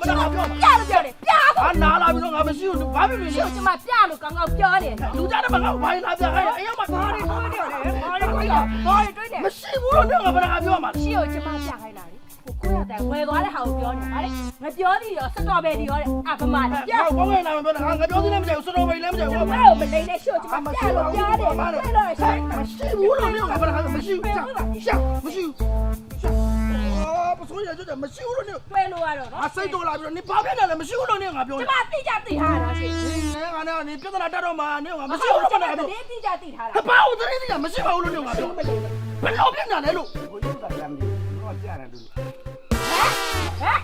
မရှိပါဘူးလို့ငါမနာပြော ပြလို့ပြောတယ်ပြဖို့ဟာနာလာပြီးတော့ငါမရှိဘူးဘာဖြစ်လို့ရှရှိုပ်ကျမပြလို့ကောင်းကောင်းပြောတယ်လူကြတဲ့မငါဘာလာပြအဲ့အရင်မှဘာတွေတွေးနေလဲဘာတွေတွေးဘာတာတွေတွေးတယ်မရှိဘူးလို့ငါမနာပြောမှာရှုပ်ကျမပြခိုင်းတာလေကိုကိုရတဲ့ဝယ်သွားတဲ့ဟာကိုပြောနေဗါလေငါပြောသည်ရောစတော်ဘယ်ဒီရောတဲ့အကမပြပြောဘောင်းငယ်လာမပြောတာငါပြောသေးတယ်မကြောက်စတော်ပဲလည်းမကြောက်ဘာဘူးလို့မလိမ့်နဲ့ရှုပ်ကျမပြလို့ပြောတယ်ပြလို့ရှိရင်မရှိဘူးလို့ငါမနာမရှိဘူးရှာမရှိဘူးအာ ပစိုးရကြတယ်မရှိဘူးလို့နေတွဲလို့ရတော့နော်အစိတ်တော်လာပြီးတော့နေဘာဖြစ်နေလဲမရှိဘူးလို့နေငါပြောကျနေမသိကြသိထားတာရှင်နေငါနဲ့နေပြဿနာတက်တော့မှနေငါမရှိဘူးလို့မနာပြောသိသိကြသိထားတာတပောက်တည်းတည်းမရှိပါဘူးလို့ငါပြောဘယ်လိုဖြစ်နေလဲလို့ကိုရုပ်တာကြမ်းပြီတော့ကြားတယ်သူဟမ်ဟမ်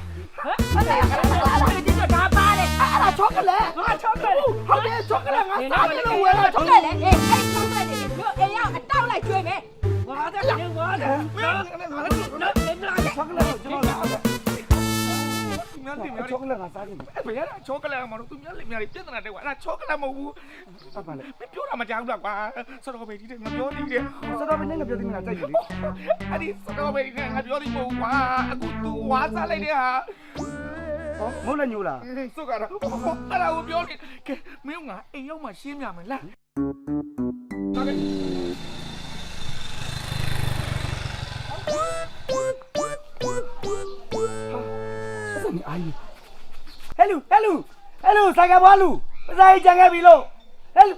ဟုတ်တယ်အဲ့ဒီတော့ဒါပါတယ်အဲ့ဒါချောကလက်ငါချောကလက်ဟုတ်တယ်ချောကလက်ငါစားတယ်လို့ဝယ်လာချောချောကကလက်လက်အေးအဲ့ချောကလက်တွေတို့အေးရောက်အတောက်လိုက်ကျွေးမယ်ငါတယ်ငါတယ်ငါတယ်ငါတယ်ချောက လက်ကိုကျွန်တော်လာတယ်များတင်များချောကလက်ကစားကြည့်အဲ့ဘယ်ရတာချောကလက်မလို့သူများလိများလေးပြဿနာတက်ကွာအဲ့ဒါချောကလက်မဟုတ်ဘူးအပါလေမပြောတာမကြောက်တော့ကွာစတော်ဘယ်ဒီတဲ့ငါပြောနေတယ်စတော့မင်းနဲ့ပြောတင်နေတာကြိုက်ပြီလေအဲ့ဒီစတော်ဘယ်ဒီကငါပြောနေမဟုတ်ကွာအခု तू ဝါစားလိုက်တဲ့ဟာဟောမဟုတ်လည်းညိုလားစုကတော့အဲ့ဒါကိုပြောနေကဲမင်းကအိမ်ရောက်မှရှင်းပြမယ်လား အဲ့ဒါမအားကြီးဟဲလူဟဲလူဟဲလူဆိုင်ကဘွားလူပစားကြီးကြံခဲ့ပြီလို့ဟဲလူ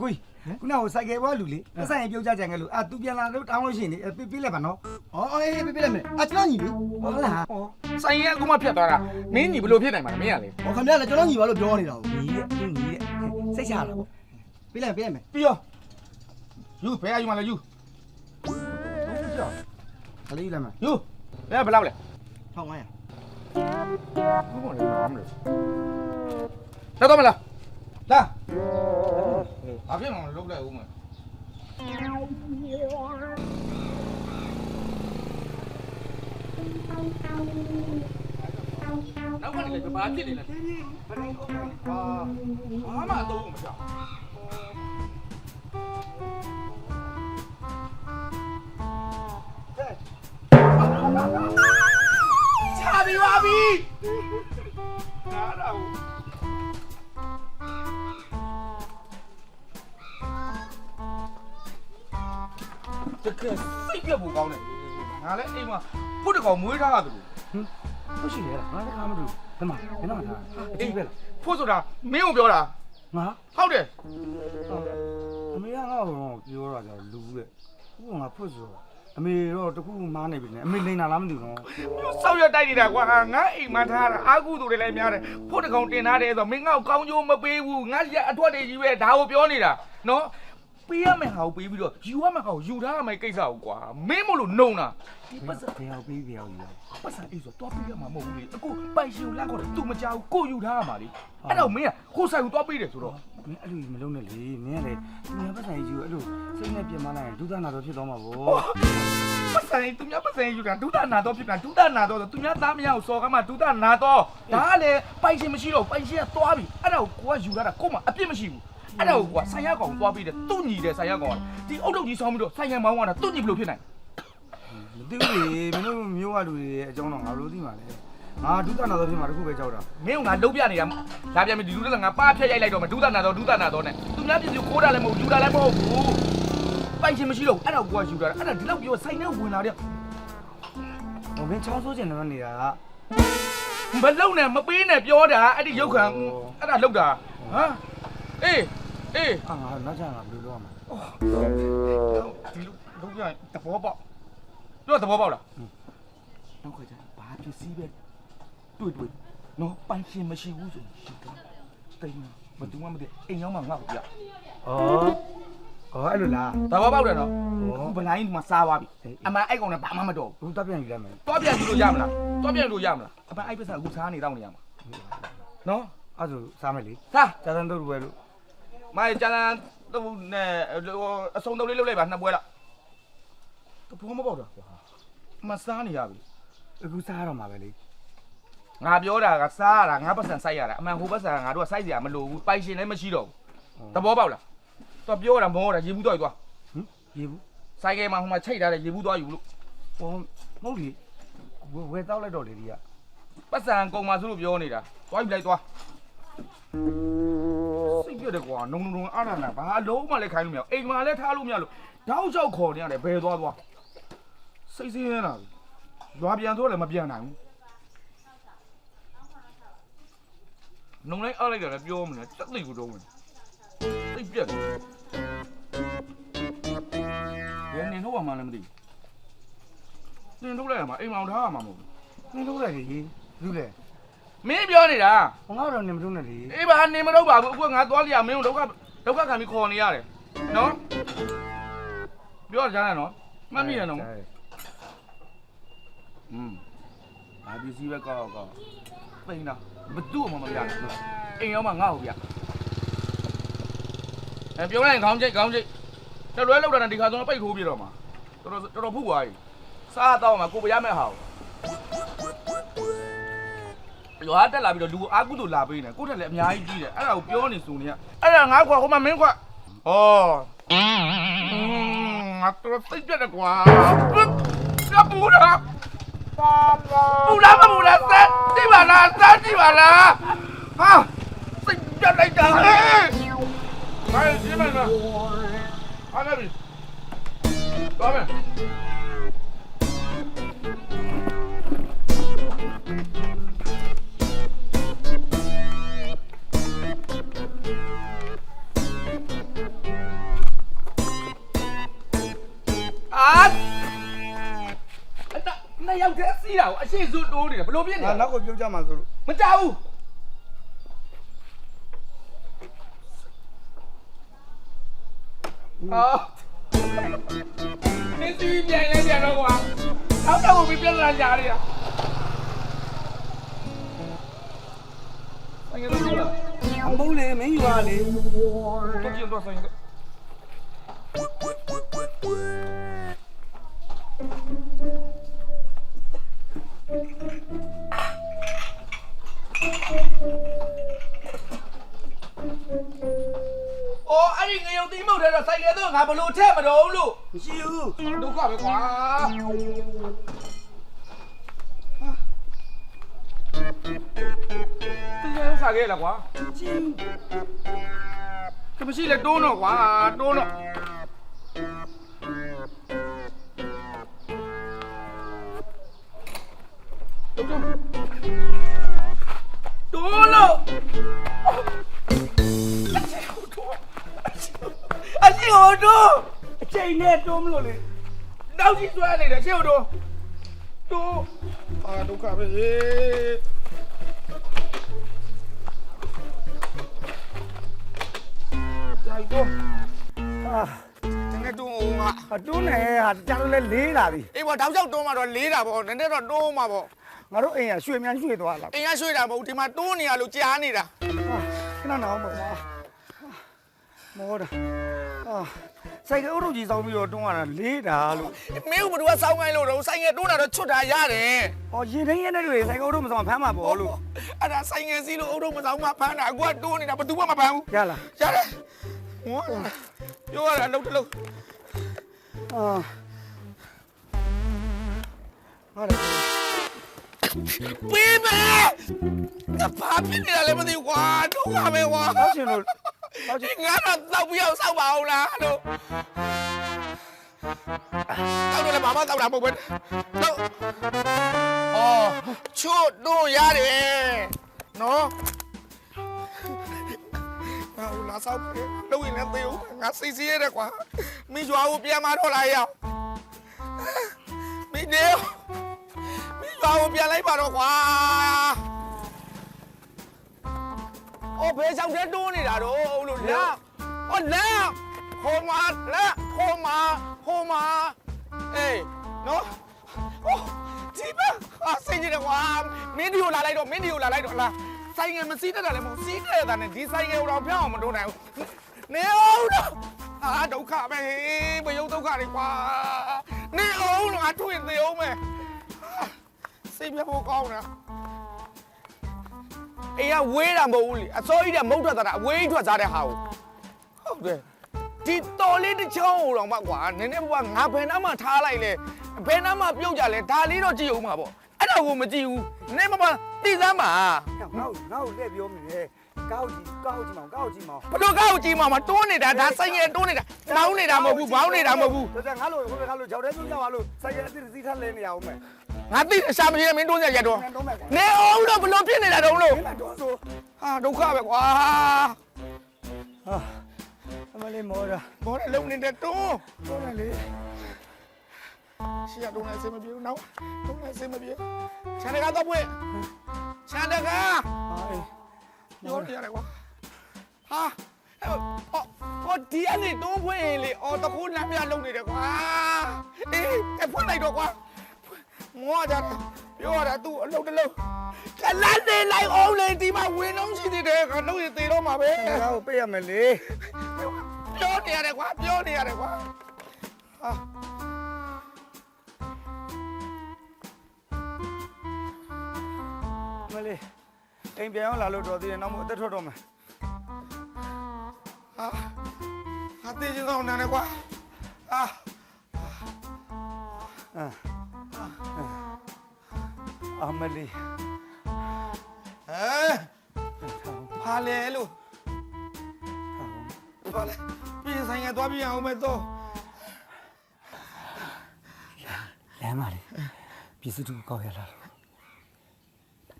ကိုကြီးခုနကဆိုင်ကဘွားလူလေပစားရင်ပြုတ်ကြကြံခဲ့လို့အာ तू ပြန်လာလို့တောင်းလို့ရှိရင်လေပြပြလိုက်ပါနော် အော်အေးပြပြလိုက်မယ်အကျွန်တော်ညီပြီဟုတ်လားဟောဆိုင်ရင်အခုမှဖြတ်သွားတာမင်းညီဘယ်လိုဖြစ်နိုင်မှာလဲမင်းကလေဟောခင်ဗျာလည်းကျွန်တော်ညီပါလို့ပြောနေတာကိုညီတဲ့သူညီတဲ့စိတ်ချလာပေါ့ပြလိုက်ပြလိုက်မယ်ပြီးရောယူဘယ်အယူမှလဲယူကလေးလည်းမယူဘယ်ဘယ်လောက်လဲ1500ဘူးမလဲမမလဲလာတော့မလားလာအပြည့်မလုပ်လိုက်ဦးမ နောက်ကနေလည်းဘာဖြစ်နေလဲဟာဘာမှအတော့မကြောက်ချာပြီးပါပြီ ကောင်မွေးထားရတယ်ဟုတ်ရှိလေငါတခါမလို့ဒီမှာဘယ်တော့မှထားအေးပဲလားဖို့ဆိုတာမင်းကိုပြောတာငါဟုတ်တယ်အမေကငါ့ကိုပြောတာကြောင့်လူတဲ့ခုကငါဖွတ်ဆိုအမေတော့တခုမားနေပြီနဲ့အမေလိန်တာလားမသိဘူးနော်မျိုးဆောက်ရတိုက်နေတာကွာငါအိမ်မှာထားတာအာကုသူတွေလည်းများတယ်ဖို့တကောင်တင်ထားတယ်ဆိုမင်းငါ့ကိုကောင်းကျိုးမပေးဘူးငါရအထွတ်တွေကြီးပဲဒါကိုပြောနေတာနော် ပေးရမယ်ဟာကိုပေးပြီးတော့ယူရမယ်ဟာကိုယူထားရမယ်ကိစ္စကိုကွာမင်းမလို့နှုံတာဒီပတ်စံဘယ်ရောက်ပြီးဘယ်ရောက်ယူပတ်စံအေးဆိုတော့ပေးရမှာမဟုတ်ဘူးလေအခုပိုင်ရှင်ကိုလက်ခေါ်တယ်သူမကြောက်ကိုယူထားရမှာလေအဲ့တော့မင်းကခိုးဆိုင်ကိုတော့ပေးတယ်ဆိုတော့မင်းအဲ့လိုမလုပ်နဲ့လေမင်းကလေသူများပတ်ဆိုင်ကြီးကိုအဲ့လိုစိတ်နဲ့ပြင်မလိုက်ရင်ဒုသနာတော့ဖြစ်သွားမှာဗောပတ်စံသူများပတ်စံယူတာဒုဒနာတော့ဖြစ်တာဒုဒနာတော့သူများသားမရအောင်စော်ကမှဒုဒနာတော့ဒါကလည်းပိုင်ရှင်မရှိတော့ပိုင်ရှင်ကသွားပြီအဲ့ဒါကိုကိုကယူလာတာကို့မှာအပြစ်မရှိဘူး အဲ့ဒါကိုကွာဆိုင်ရကောင်သွားပြီးတယ်သူ့ညီတယ်ဆိုင်ရကောင်ကဒီအုတ်တုတ်ကြီးဆောင်းပြီးတော့ဆိုင်ရမောင်းသွားတာသူ့ညီဘယ်လိုဖြစ်နိုင်မသိဘူးလေမင်းတို့မျိုးကလူတွေရဲ့အကြောင်းတော့ငါတို့သိမှာလေငါဒုသနာတော့ဖြစ်မှာတခုပဲကြောက်တာမင်းကငါလုံးပြနေတာလာပြန်ပြီဒီလူတွေကငါပါဖြတ်ရိုက်လိုက်တော့မယ်ဒုဒနာတော့ဒုဒနာတော့နဲ့သူများပြည်သူခိုးတာလည်းမဟုတ်ယူတာလည်းမဟုတ်ဘူးပိုင်ရှင်မရှိတော့အဲ့ဒါကိုကယူတာအဲ့ဒါဒီလောက်ပြောဆိုင်နဲ့ဝင်လာတဲ့ဟိုမင်းချောင်းဆိုးကျင်တယ်နေတာမလုံနဲ့မပေးနဲ့ပြောတာအဲ့ဒီရုပ်ခံအဲ့ဒါလောက်တာဟမ်အေး အေးအာငါနောက်ကျငါဘယ်လိုလုပ်ရမလဲဒီလူလုံးပြသဘောပေါက်တို့သဘောပေါက်လားနောက်ခွေချာဘာပစ္စည်းပဲတွေ့တွေ့နော်ပိုင်ရှင်မရှိဘူးဆိုရှိတယ်တိမ်မတူမှမသိအိမ်ရောက်မှငါ့ကိုပြဩဩအဲ့လိုလားသဘောပေါက်တယ်နော်ဘလိုင်းမှာစားသွားပြီအမှန်အဲ့ကောင်လည်းဘာမှမတော်ဘုတပ်ပြန်ယူလိုက်မယ်ဘူးတော့ပြန်ယူလို့ရမလားတော့ပြန်ယူလို့ရမလားအမှန်အဲ့ပစ္စအခုစားနေတော့နေရမှာနော်အဲ့ဒါစားမယ်လေစားကျန်တဲ့တို့ပဲလို့ မိုင်ကျန်တော့နဲ့အစုံတော့လေးလုပ်လိုက်ပါနှစ်ပွဲလားသဘောမပေါက်တာကွာမစားနေရပြီအခုစားရတော့မှာပဲလေငါပြောတာကစားရတာငါပတ်စံစိုက်ရတာအမှန်ဟိုပတ်စံကငါတို့ကစိုက်စရာမလိုဘူးပိုင်ရှင်လည်းမရှိတော့ဘူးသဘောပေါက်လားသူပြောတာမောတာရေဘူးတော့သွားဟမ်ရေဘူးစိုက်ကဲမှာဟိုမှာချိတ်ထားတဲ့ရေဘူးသွားယူလို့ဟောမဟုတ်လေဝယ်ဝယ်တော့လိုက်တော့လေဒီကပတ်စံကုန်ပါဆိုလို့ပြောနေတာသွားယူလိုက်သွား စိတ်ပြတယ်ကွာနုံနုံနုံအားနာနာဘာလုံးမလည်းခိုင်းလို့မရအိမ်မှာလည်းထားလို့မရလို့တောက်လျှောက်ခေါ်နေရတယ်ဘယ်သွားသွားစိတ်ဆင်းရဲလာပြီရွာပြန်ဆိုလည်းမပြန်နိုင်ဘူးနုံလိုက်အားလိုက်တယ်ပြောမလဲတက်သိကိုတော့ဝင်စိတ်ပြက်တယ်ဘယ်နေတော့မှလည်းမသိဘူးနင်ထုတ်လိုက်ရမှာအိမ်မောင်ထားရမှာမဟုတ်ဘူးနင်းထုတ်လိုက်လေလူလေ မင်းပြောနေတာဟောငါတော့နေမထုတ်နဲ့လေအေးပါနေမတော့ပါဘူးအခုငါသွားလိရမင်းတို့ဒုက္ခဒုက္ခခံပြီးခေါ်နေရတယ်နော်ပြောကြတယ်နော်မှတ်မိတယ်နော်อืมအာဒီစီပဲကောက်ကောက်ပိန်တာဘသူ့မှမပြဘူးအိမ်ရောက်မှငါ့ကိုပြအဲပြောလိုက်ခေါင်းချိတ်ခေါင်းချိတ်တလွဲလောက်တာနဲ့ဒီခါဆုံးပိတ်ခိုးပြတော့မှာတော်တော်တော်တော်ဖုတ်သွားပြီစားတော့မှာကိုပြရမယ့်ဟာကို ရွာတက်လာပြီးတော့လူအာကုတို့လာပေးနေကိုတက်လည်းအများကြီးကြီးတယ်အဲ့ဒါကိုပြောနေစုနေရအဲ့ဒါငါခွာဟိုမှာမင်းခွာဩငါတော်သိကြတယ်ကွာကပူတာပူလာမပူလာစက်ကြည့်ပါလားစက်ကြည့်ပါလားဟာသိကြလိုက်တာဟဲ့ဘာကြည့်မလားဟာလာပြီသွားမယ် အရှိစုတိုးနေတယ်ဘလို့ပြင်းနေငါလဲနောက်ကိုပြုတ်ကြမှာဆိုလို့မကြောက်ဘူးအော်နေစီးပြန်လဲပြန်တော့ကွာနောက်တော့ဘီပြဿနာကြားရရအငယ်တော့လားအမုန်းလေမင်းယူပါလေတော့ကျင်းတော့ဆိုင်တော့။ အော်အဲ့ဒီငရုတ်သီးမုတ်ထဲတော့စိုက်ကဲတော့ငါဘလို့ထက်မတော့လို့မရှိဘူးဒုက္ခပဲကွာ။တင်းရစားခဲ့လားကွာမရှိဘူး။ကမရှိလဲတိုးတော့ကွာတိုးတော့တိုး လို့အရှိဟိုတိုးအချိန်နဲ့တွန်းမလို့လေနောက်ကြီးဆွဲနေတယ်ရှေ့တို့တို့အာဒုက္ခပဲကြိုက်တော့အာနည်းနည်းတွန်းအောင်ကအတွန်းနေဟာကြားလို့လဲလေးလာပြီအေးပေါ့တောက်ချောက်တွန်းမှတော့လေးတာပေါ့နည်းနည်းတော့တွန်းမှာပေါ့ ငါတို့အိမ်ကရွှေမြန်ရွှေသွားလာအင်ရရွှေ့တာမဟုတ်ဒီမှာတွန်းနေရလို့ကြားနေတာအာခဏနောက်ပါပါမောတာအာစိုက်ကဥရုကြီးစောင်းပြီးတော့တွန်းရတာလေးတာလို့မင်းကဘယ်သူကစောင်းခိုင်းလို့တော့ဆိုင်ငယ်တွန်းတာတော့ချွတ်တာရတယ်ဟောရင်ထင်းရဲတဲ့တွေစိုက်ကဥရုမစောင်းဖမ်းမှာပေါ့လို့အဲ့ဒါဆိုင်ငယ်စီးလို့အုပ်တော့မဆောင်မှဖမ်းတာအခုကတွန်းနေတာဘယ်သူမှမဖမ်းဘူးရလားရတယ်ဟောပြောရတာလုံးတလုံးအာဟာလေ ပေးမယ်ငါဘာဖြစ်နေတာလဲမသိဘူးကွာဒုက္ခပဲကွာတော့ရှင်လို့တော့ရှင်ငါတော့တောက်ပြီးအောင်စောက်ပါအောင်လားလို့တောက်တယ်လည်းဘာမှတောက်တာမဟုတ်ပဲတော့အော်ချွတ်တို့ရတယ်နော်ငါ့လာစောက်ပဲလို့ရင်လည်းသေဦးငါစိတ်စီးရတယ်ကွာမင်းရွာကိုပြန်มาတော့လာရအောင်မင်းနေ မင်းရွာကိုပြန်လိုက်ပါတော့ကွာအော်ဘယ်ကြောင့်တဲတိုးနေတာတော့လို့လာအော်လာဟိုမှာလာဟိုမှာဟိုမှာအေးနော်အော်ဒီပါအစင်းကြီးတယ်ကွာမင်းဒီကိုလာလိုက်တော့မင်းဒီကိုလာလိုက်တော့လာဆိုင်ငယ်မစီးတတ်တာလည်းမဟုတ်စီးတဲ့တာနဲ့ဒီဆိုင်ငယ်တော့ဖျောက်အောင်မတိုးနိုင်ဘူးနေအောင်တော့အာဒုက္ခပဲဘယ်ရုပ်ဒုက္ခတွေကွာနေအောင်တော့အထွင်သေးအောင်မယ် စိတ်ပြဖို့ကောင်းတာအိမ်ကဝေးတာမဟုတ်ဘူးလေအစောကြီးတဲ့မုတ်ထွက်သွားတာအဝေးကြီးထွက်သွားတဲ့ဟာကိုဟုတ်တယ်ဒီတော်လေးတစ်ချောင်းဟိုတော့မှကွာနည်းနည်းဘွားငါဘယ်နှမှထားလိုက်လဲဘယ်နှမှပြုတ်ကြလဲဒါလေးတော့ကြည့်အောင်ပါပေါ့အဲ့ဒါကိုမကြည့်ဘူးနည်းမမသိစမ်းပါငါ့ကိုငါ့ကိုလက်ပြောမိတယ်ကောက်ကြည့်ကောက်ကြည့်မောင်ကောက်ကြည့်မောင်ဘလို့ကောက်ကြည့်မှမတွန်းနေတာဒါဆိုင်ငယ်တွန်းနေတာမောင်းနေတာမဟုတ်ဘူးဘောင်းနေတာမဟုတ်ဘူးဒါကြောင့်ငါလိုဟိုငါလိုကြောက်တဲ့သူရောက်လာလို့ဆိုင်ရအစ်စ်စီးထားလဲနေရအောင်မယ် ငါသိတယ်ရှာမပြေမင်းတွန်းစရာရတော့ငါတော့မယ်ကွာနေအောင်တော့ဘလို့ဖြစ်နေတာတုံးလို့မင်းတော့ဆိုဟာဒုက္ခပဲကွာဟာအမလေးမောတာဘောနဲ့လုံနေတဲ့တွန်းတော့လေရှီရတွန်းနေစမပြေဘူးနော်တွန်းနေစမပြေချန်တကာတော့ပွင့်ချန်တကာအေးပြောနေရတယ်ကွာဟာအော်ဟောဒီအနေတွန်းပွင့်လေအော်တကူလမ်းပြလုံနေတယ်ကွာအေးအဖွင့်လိုက်တော့ကွာ ငေါကြတာပြောရတာသူ့အလုပ်တစ်လုပ်ကလန်းနေလိုက်အောင်လေဒီမှာဝင်းလုံးရှိသေးတယ်ကလုပ်ရသေးတော့မှာပဲငါ့ကိုပေးရမယ်လေပြောနေရတယ်ကွာပြောနေရတယ်ကွာဟာမလေးအိမ်ပြန်ရောက်လာလို့တော်သေးတယ်နောက်မှအသက်ထွက်တော့မယ်ဟာဟာတေးချင်တော့နာနေကွာအာအာ အမလေးဟမ်ဟာလေလို့ဘာလဲပြင်ဆိုင်ရသွားပြန်အောင်မဲ့တော့လမ်းပါလေပစ္စည်းတူကောက်ရလာလို့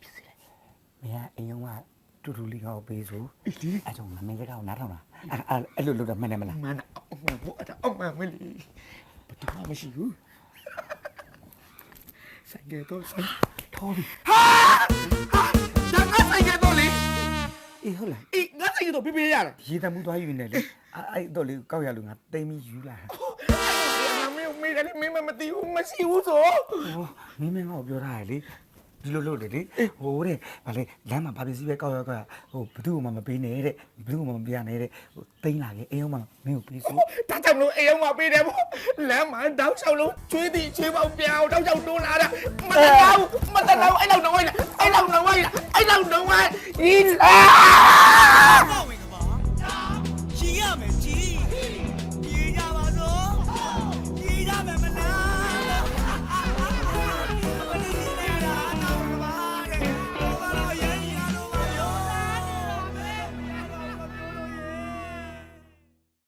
ပစ္စည်းလေမင်းအိမ်ရောက်မှတူတူလေးကောက်ပေးဆိုအဲ့ကြောင့်မင်းစကားကိုနားထောင်တာအဲ့အဲ့လိုလုပ်တာမှန်တယ်မလားမန်အောင်မဘောအတာအောင်မမလီဘာတူမရှိဘူးဆိုင်ကတော့ဆိုင် ထောပြီဟာဟာဒါငါဆိုင်ကတော့လေအေးဟုတ်လားအေးငါဆိုင်ကတော့ပြပြရတယ်ရေတမှုသွားယူနေလေအဲ့အဲ့တော့လေးကောက်ရလို့ငါတိမ်ပြီးယူလာမင်းမေးတယ်မင်းမသိဘူးမရှိဘူးဆိုဟိုမင်းမင်းကပြောထားရလေ ဒီလိုလုပ်လေလေဟိုတဲ့ဗာလေလမ်းမှာဗာပစ္စည်းပဲကောက်ရကောက်ရဟိုဘသူ့မှမပေးနဲ့တဲ့ဘသူ့မှမပေးရနဲ့တဲ့ဟိုတိမ်လာခဲ့အိမ်ရောက်မှမင်းကိုပေးဆိုဒါကြောင့်မလို့အိမ်အောင်မပေးတယ်ပေါ့လမ်းမှာတောက်လျှောက်လုံးချွေးသည်ချွေးပေါက်ပြောင်းတောက်လျှောက်တွန်းလာတာမတနာဘူးမတနာဘူးအဲ့လောက်တော့ဝိုင်းအဲ့လောက်တော့ဝိုင်းအဲ့လောက်တော့ဝိုင်းဤလာ